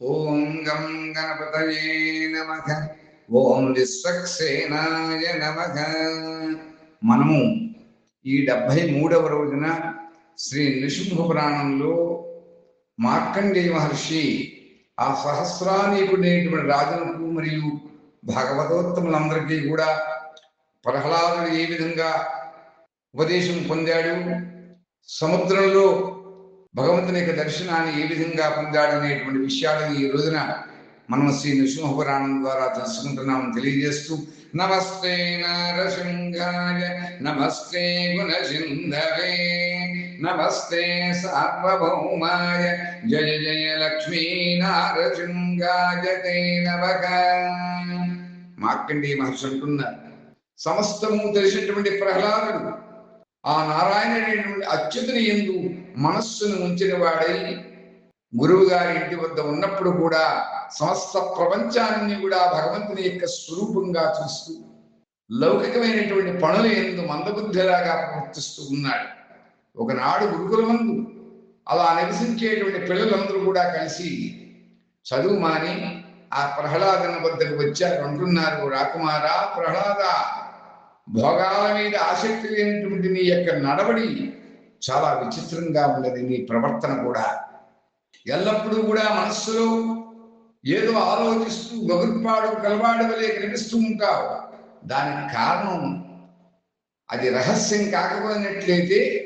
ఓం గం గణపతయే నమ. ఓం విశ్వక్సేనాయ నమ. మనము ఈ డెబ్భై మూడవ రోజున శ్రీ నృసింహ పురాణంలో మార్కండేయ మహర్షి ఆ సహస్రానీకుడైనటువంటి రాజులకు మరియు భగవతోత్తములందరికీ కూడా ప్రహ్లాదుడు ఏ విధంగా ఉపదేశం పొందాడు? సముద్రంలో భగవంతుని యొక్క దర్శనాన్ని ఏ విధంగా పొందాడనేటువంటి విషయాలను ఈ రోజున మనం శ్రీ నృసింహపురాణం ద్వారా తెలుసుకుంటున్నాం. తెలియజేస్తూ నమస్తే నరసింహాయ నమస్తే గుణసింధవే నమస్తే సార్వభౌమాయ జయ జయ లక్ష్మీ నారసింహాయ తే నమః. మార్కండేయ మహర్షి అంటున్నారు సమస్తము తెలిసినటువంటి ప్రహ్లాదుడు ఆ నారాయణ అనేటువంటి అచ్యుతుని ఎందు మనస్సును ఉంచిన వాడై గురువు గారి ఇంటి వద్ద ఉన్నప్పుడు కూడా సమస్త ప్రపంచాన్ని కూడా భగవంతుని యొక్క స్వరూపంగా చూస్తూ లౌకికమైనటువంటి పనులు ఎందు మందబుద్ధిలాగా ప్రవర్తిస్తూ ఉన్నాడు. ఒకనాడు గురుకుల మందు అలా నివసించేటువంటి పిల్లలందరూ కూడా కలిసి చదువు మాని ఆ ప్రహ్లాదన వద్దకు వచ్చారు అంటున్నారు రాకుమారా ప్రహ్లాద భోగాల మీద ఆసక్తి లేనటువంటి నీ యొక్క నడవడి చాలా విచిత్రంగా ఉన్నది నీ ప్రవర్తన కూడా. ఎల్లప్పుడూ కూడా మనస్సులో ఏదో ఆలోచిస్తూ గగుర్పాడు కలవాడు వలె కనిపిస్తూ ఉంటావు. దానికి కారణం అది రహస్యం కాకపోయినట్లయితే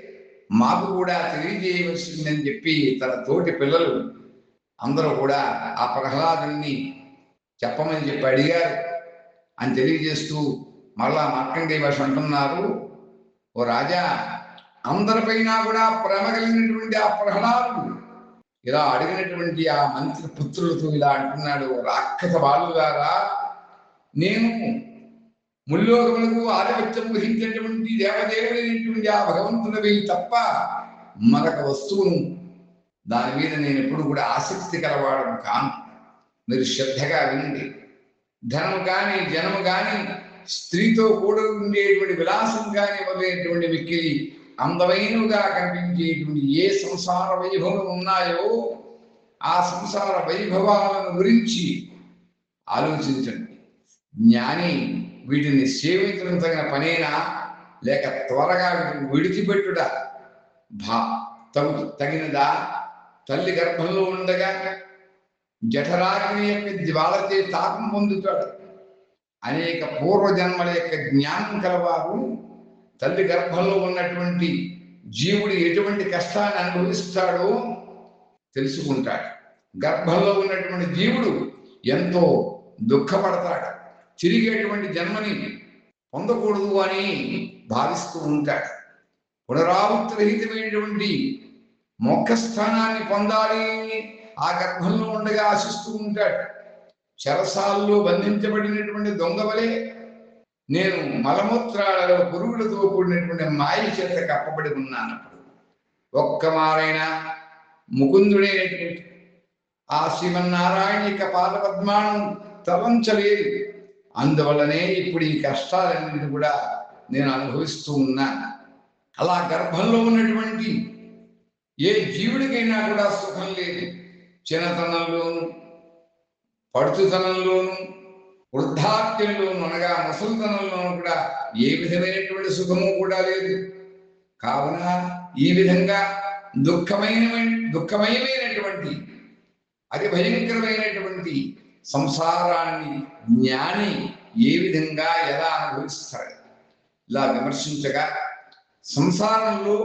మాకు కూడా తెలియజేయవలసిందని చెప్పి తన తోటి పిల్లలు అందరూ కూడా ఆ ప్రహ్లాదుని చెప్పమని చెప్పి అడిగారు. అని తెలియజేస్తూ మళ్ళా మార్కండేయ భాష అంటున్నారు. ఓ రాజా అందరిపైన కూడా ప్రేమ కలిగినటువంటి ఆ ప్రహ్లాదుడు. ఇలా అడిగినటువంటి ఆ మంత్రి పుత్రులతో ఇలా అంటున్నాడు రాక్షస బాలుగారా నేను ముల్లోకములకు ఆధిపత్యం వహించినటువంటి దేవదేవుడైనటువంటి ఆ భగవంతుడివి తప్ప మరొక వస్తువును దాని మీద నేను ఎప్పుడు కూడా ఆసక్తి కలవాడను కాను. మీరు శ్రద్ధగా వినండి. ధనము కానీ జనము కానీ స్త్రీతో కూడా ఉండేటువంటి విలాసం కానీ మొదలైనటువంటి మిక్కిలి అందమైనవిగా కనిపించేటువంటి ఏ సంసార వైభవం ఉన్నాయో ఆ సంసార వైభవాలను గురించి ఆలోచించండి. జ్ఞాని వీటిని సేవించడం తగిన పనేనా? లేక త్వరగా వీటిని విడిచిపెట్టుట భా తగు తగినదా? తల్లి గర్భంలో ఉండగా జఠరాగ్ని యొక్క జ్వాలచే తాపం పొందుతాడు. అనేక పూర్వజన్మల యొక్క జ్ఞానం కలవారు తల్లి గర్భంలో ఉన్నటువంటి జీవుడు ఎటువంటి కష్టాన్ని అనుభవిస్తాడో తెలుసుకుంటాడు. గర్భంలో ఉన్నటువంటి జీవుడు ఎంతో దుఃఖపడతాడు. తిరిగేటువంటి జన్మని పొందకూడదు అని భావిస్తూ ఉంటాడు. పునరావృత్తిరహితమైనటువంటి మొక్క స్థానాన్ని పొందాలి ఆ గర్భంలో ఉండగా ఆశిస్తూ ఉంటాడు. చెరసాల్లో బంధించబడినటువంటి దొంగవలే నేను మలమూత్రాలలో పురుగులతో కూడినటువంటి మాయ చేత కప్పబడి ఉన్నాను. ఒక్క మారైనా ముకుందుడైనటువంటి ఆ శ్రీమన్నారాయణ యొక్క పాదపద్మానం తలంచలేదు. అందువల్లనే ఇప్పుడు ఈ కష్టాలన్నింటినీ కూడా నేను అనుభవిస్తూ ఉన్నాను. అలా గర్భంలో ఉన్నటువంటి ఏ జీవుడికైనా కూడా సుఖం లేదు. చిన్నతనంలోను పడుతుతనంలోను వృద్ధాప్యంలోను అనగా ముసలితనంలోను కూడా ఏ విధమైనటువంటి సుఖము కూడా లేదు. కావున ఈ విధంగా దుఃఖమైన దుఃఖమయమైనటువంటి అతి భయంకరమైనటువంటి సంసారాన్ని జ్ఞాని ఏ విధంగా ఎలా అనుభవిస్తాడు? ఇలా విమర్శించగా సంసారంలో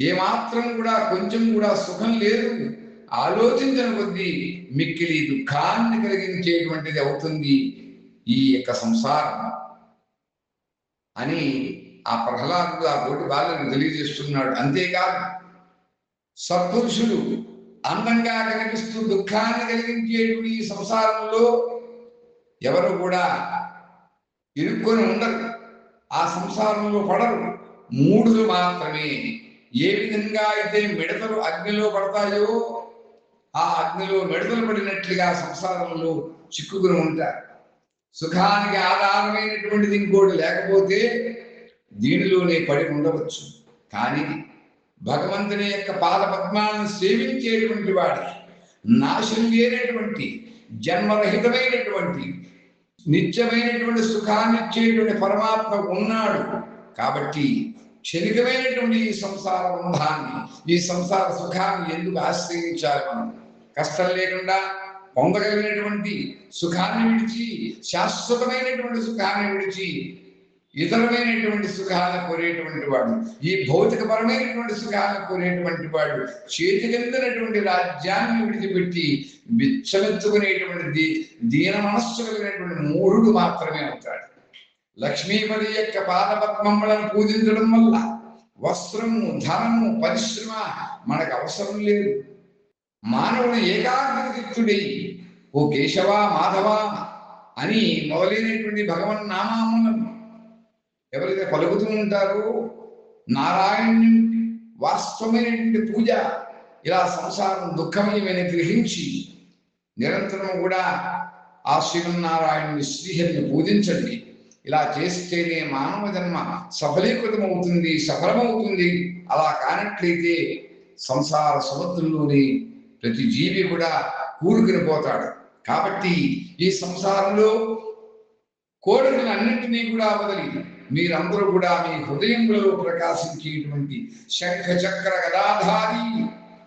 ఏమాత్రం కూడా కొంచెం కూడా సుఖం లేదు. ఆలోచించిన కొద్దీ మిక్కిలి దుఃఖాన్ని కలిగించేటువంటిది అవుతుంది. ఈ యొక్క సంసారం అని ఆ ప్రహ్లాదుడు ఆ తోటి బాలను తెలియజేస్తున్నాడు. అంతేకాదు సత్పురుషుడు అందంగా కనిపిస్తూ దుఃఖాన్ని కలిగించేటువంటి ఈ సంసారంలో ఎవరు కూడా ఇరుక్కొని ఉండరు. ఆ సంసారంలో పడరు. మూడులు మాత్రమే. ఏ విధంగా అయితే మిడతలు అగ్నిలో పడతాయో ఆ అగ్నిలో మిడతలు పడినట్లుగా సంసారంలో చిక్కుకుని ఉంటారు. సుఖానికి ఆధారమైనటువంటిది ఇంకోటి లేకపోతే దీనిలోనే పడి ఉండవచ్చు. కానీ భగవంతుని యొక్క పాద పద్మాలను సేవించేటువంటి వాడికి నాశనం లేనటువంటి జన్మరహితమైనటువంటి నిత్యమైనటువంటి సుఖాన్ని ఇచ్చేటువంటి పరమాత్మ ఉన్నాడు. కాబట్టి క్షణికమైనటువంటి ఈ సంసార బంధాన్ని ఈ సంసార సుఖాన్ని ఎందుకు ఆశ్రయించాలి మనం? కష్టం లేకుండా పొందగలిగినటువంటి సుఖాన్ని విడిచి శాశ్వతమైనటువంటి సుఖాన్ని విడిచి ఇతరమైనటువంటి సుఖాలను కోరేటువంటి వాడు ఈ భౌతికపరమైనటువంటి సుఖాలను కోరేటువంటి వాడు చేతి కిందనటువంటి రాజ్యాన్ని విడిచిపెట్టి విచ్చమెత్తుకునేటువంటి దీన మనస్సు కలిగినటువంటి మూఢుడు మాత్రమే అవుతాడు. లక్ష్మీపతి యొక్క పాదపద్మములను పూజించడం వల్ల వస్త్రము ధనము పరిశ్రమ మనకు అవసరం లేదు. మానవుడు ఏకాగ్రచిత్తుడై ఓ కేశవ మాధవ అని మొదలైనటువంటి భగవన్ నామాములను ఎవరైతే పలుకుతూ ఉంటారో నారాయణుని వాస్తవమైనటువంటి పూజ ఇలా సంసారం దుఃఖమయమైన గ్రహించి నిరంతరం కూడా ఆ శ్రీమన్నారాయణుని శ్రీహరిని పూజించండి. ఇలా చేస్తేనే మానవ జన్మ సఫలీకృతం అవుతుంది సఫలమవుతుంది. అలా కానట్లయితే సంసార సముద్రంలోని ప్రతి జీవి కూడా కూరుకుని పోతాడు. కాబట్టి ఈ సంసారంలో కోరికలన్నింటినీ కూడా వదిలి మీరందరూ కూడా మీ హృదయంలో ప్రకాశించేటువంటి శంఖ చక్ర గదాధారి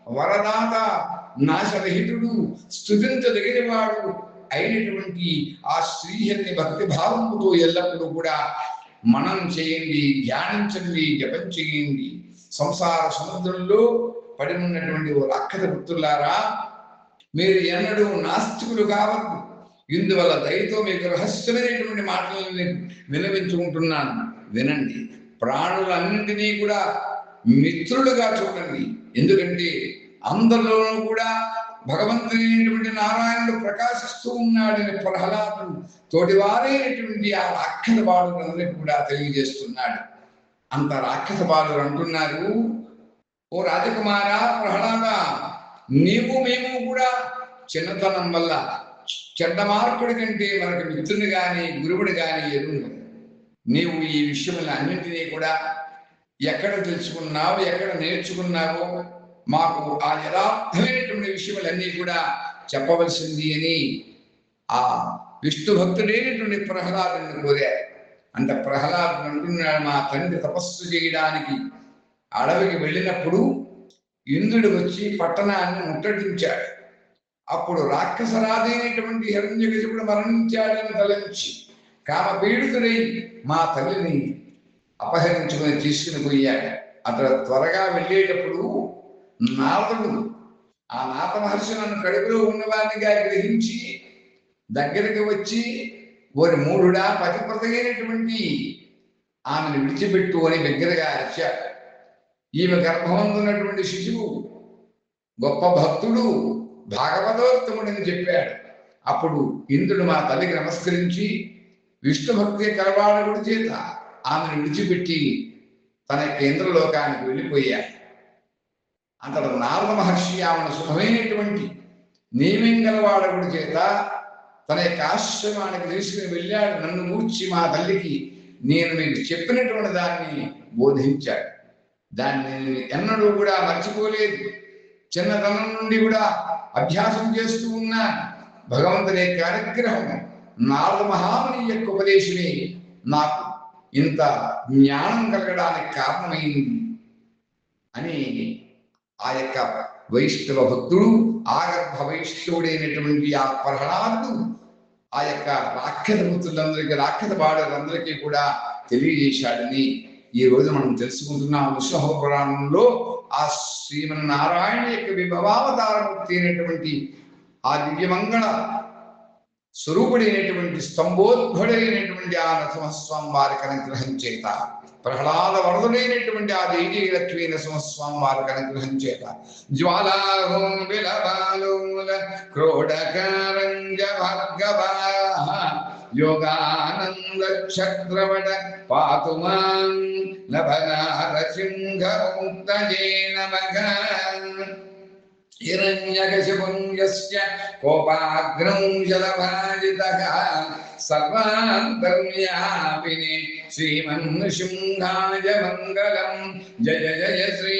వరదాత నాశరహితుడు స్థుతించదగినవాడు అయినటువంటి ఆ శ్రీహరిని భక్తి భావంతో ఎల్లప్పుడూ కూడా మనం చేయండి ధ్యానించండి జపం చేయండి. సంసార సముద్రంలో పడి ఉన్నటువంటి ఓ అక్కద పుత్రులారా మీరు ఎన్నడూ నాస్తికులు కావద్దు. ఇందువల్ల దయతో మీకు రహస్యమైనటువంటి మాటలను నేను వినవించుకుంటున్నాను వినండి. ప్రాణులన్నింటినీ కూడా మిత్రులుగా చూడండి. ఎందుకంటే అందరిలోనూ కూడా భగవంతుడైనటువంటి నారాయణుడు ప్రకాశిస్తూ ఉన్నాడని ప్రహ్లాదుడు తోటివారైనటువంటి ఆ రాక్షస బాలురందరికీ కూడా తెలియజేస్తున్నాడు. అంత రాక్షస బాలురు అంటున్నారు. ఓ రాజకుమార ప్రహ్లాద నీవు మేము కూడా చిన్నతనం వల్ల చెడ్డ మార్కుడి కంటే మనకు మిత్రుని గాని గురువుడు గాని ఎరువు నీవు ఈ విషయములు అన్నింటినీ కూడా ఎక్కడ తెలుసుకున్నావు ఎక్కడ నేర్చుకున్నావో మాకు ఆ యథార్థమైనటువంటి విషయములన్నీ కూడా చెప్పవలసింది అని ఆ విష్ణు భక్తుడైనటువంటి ప్రహ్లాదుని కోరారు. అంత ప్రహ్లాదు అంటున్నాడు మా తండ్రి తపస్సు చేయడానికి అడవికి వెళ్ళినప్పుడు ఇంద్రుడు వచ్చి పట్టణాన్ని ముట్టడించాడు. అప్పుడు రాక్షసరాజైనటువంటి హిరణ్యకశిపుడు మరణించాడని తలంచి కామపీడితుడై మా తల్లిని అపహరించుకొని తీసుకుని పోయాడు. అతడు త్వరగా వెళ్ళేటప్పుడు నారదుడు ఆ నాత మహర్షి నన్ను కడుపులో ఉన్నవాడినిగా గ్రహించి దగ్గరికి వచ్చి ఓరి మూడుడా పతిప్రతైనటువంటి ఆమెను విడిచిపెట్టు అని దగ్గరగా అరిచాడు. ఈమె గర్భమందున్నటువంటి శిశువు గొప్ప భక్తుడు భాగవతోత్తముడని చెప్పాడు. అప్పుడు ఇంద్రుడు మా తల్లికి నమస్కరించి విష్ణు భక్తి కలవాడకుడి చేత? ఆమెను విడిచిపెట్టి తన కేంద్రలోకానికి వెళ్ళిపోయాడు. అంతట నారద మహర్షి ఆమెను సుఖమైనటువంటి నియమింగలవాడకుడి చేత? తన యొక్క ఆశ్రమానికి తీసుకుని వెళ్ళాడు. నన్ను గూర్చి మా తల్లికి నేను మీకు చెప్పినటువంటి దాన్ని బోధించాడు. దాన్ని నేను ఎన్నడూ కూడా మర్చిపోలేదు. చిన్నతనం నుండి కూడా అభ్యాసం చేస్తూ ఉన్నాను భగవంతుని యొక్క అనుగ్రహం నారద మహాముని యొక్క ఉపదేశమే నాకు ఇంత జ్ఞానం కలగడానికి కారణమైంది అని ఆ యొక్క వైష్ణవ భక్తుడు ఆగర్భ వైష్ణవుడైనటువంటి ఆ ప్రహ్లాదుడు ఆ యొక్క రాక్షస భక్తులందరికీ రాక్షస బాడలందరికీ కూడా తెలియజేశాడని ఈ రోజు మనం తెలుసుకుంటున్నాం విశ్వహ పురాణంలో ఆ శ్రీమన్నారాయణ యొక్క విభవావతారం అయినటువంటి ఆ దివ్యమంగళ స్వరూపుడైనటువంటి స్తంభోద్భుడైనటువంటి ఆ నరసింహస్వామి వారికి అనుగ్రహం చేత ప్రహ్లాద వరదుడైనటువంటి ఆ దేవి లక్ష్మీ నరసింహస్వామి వారికి అనుగ్రహం చేత జ్వాలాహోం విలబాలోల క్రోడకారంజ భార్గవా योगानन्दक्षत्रवण पातु मां नभनारसिंहमुक्तये नमः हिरण्यकशिपुञ्जस्य कोपाग्रं जलभाजितः सर्वान्तर्यापिने श्रीमन्नृसिंहाय मङ्गलं जय जय श्री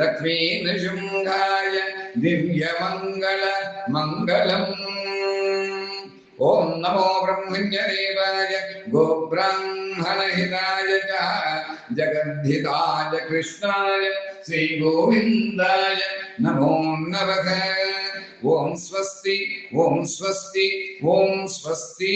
लक्ष्मीनृसिंहाय दिव्यमङ्गल मङ्गलम् ഓം നമോ ബ്രഹ്മണ്യദേവായ ഗോബ്രാഹ്മണഹിതായ ജഗദ്ധിതായ കൃഷ്ണായ ശ്രീഗോവിന്ദായ നമോ നമഃ ഓം സ്വസ്തി ഓം സ്വസ്തി ഓം സ്വസ്തി